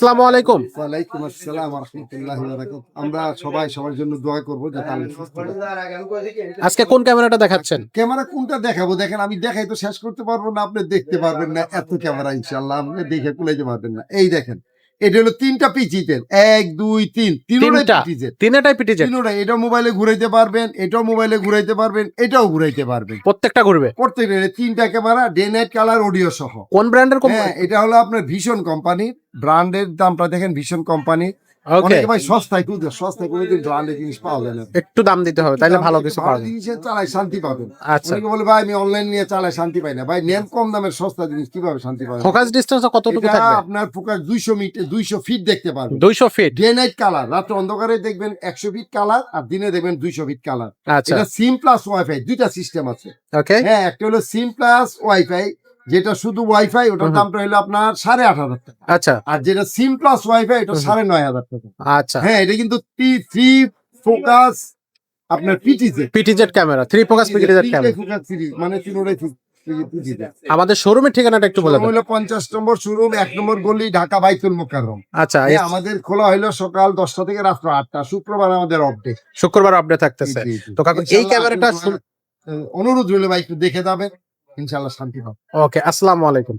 আসসালামু আলাইকুম। ওয়ালাইকুম আসসালাম রহমতুল্লাহ আমরা সবাই সবার জন্য দোয়া করব যাতে আল্লাহ সুস্থ। আজকে কোন ক্যামেরাটা দেখাচ্ছেন? ক্যামেরা কোনটা দেখাবো? দেখেন আমি দেখাই তো শেষ করতে পারব না আপনি দেখতে পারবেন না। এত ক্যামেরা ইনশাআল্লাহ আপনি দেখে কুলাইতে পারবেন না। এই দেখেন এটা হলো তিনটা পিচিতের এক দুই তিন। তিনটাই পিটিজেট তিনটা এটা মোবাইলে ঘুরাইতে পারবেন এটাও মোবাইলে ঘুরাইতে পারবেন এটাও ঘুরাইতে পারবেন। প্রত্যেকটা ঘুরবে? প্রত্যেকটা তিনটা camera day night colour audio সহ। কোন ব্র্যান্ডের হ্যাঁ কোম্পানি এটা হলো আপনার ভীষণ কোম্পানি ব্র্যান্ডের দামটা দেখেন ভীষণ কোম্পানি অনেকে ভাই সস্তায় খুঁজে সস্তায় কোনোদিন ব্র্যান্ডের জিনিস পাওয়া যায় না। একটু দাম দিতে হবে তাইলে ভালো কিছু জিনিসের চালায় শান্তি পাবেন। আচ্ছা। অনেকে বলে ভাই আমি অনলাইন নিয়ে চালায় শান্তি পাই না। ভাই নেন কম দামের সস্তা জিনিস কীভাবে শান্তি পাবেন? ফোকাস ডিসটেন্স কতটুকু থাকবে? আপনার ফোকাস দুইশো মিটার দুইশো ফিট দেখতে পারবেন। দুইশো ফিট ডে নাইট কালার রাত্রে অন্ধকারে দেখবেন একশো ফিট কালার আর দিনে দেখবেন দুইশো ফিট কালার এটা সিম প্লাস ওয়াইফাই দুইটা সিস্টেম আছে। ওকে হ্যাঁ একটা হলো সিম প্লাস ওয়াইফাই যেটা শুধু ওয়াইফাই ওটার। দামটা হলো আপনার সাড়ে আট হাজার টাকা। আচ্ছা। আর যেটা সিম প্লাস ওয়াইফাই এটা হুম। সাড়ে নয় হাজার টাকা। আচ্ছা। হ্যাঁ এটা কিন্তু থ্রি ফোকাস আপনার পিটিজে পিটিজেট ক্যামেরা থ্রি ফোকাস পিটিজেট ক্যামেরা মানে তিনোটাই আমাদের শোরুমের ঠিকানাটা একটু বলে হলো পঞ্চাশ নম্বর শোরুম এক নম্বর গলি ঢাকা বাইতুল মোকাররম। আচ্ছা হ্যাঁ, আমাদের খোলা হলো সকাল দশটা থেকে রাত্র আটটা শুক্রবার আমাদের অফডে শুক্রবার আপডেট থাকতেছে। তো কাকু এই ক্যামেরাটা অনুরোধ রইল ভাই একটু দেখে যাবেন। ইনশাল্লাহ শান্তি পাবো ওকে আসসালামু আলাইকুম।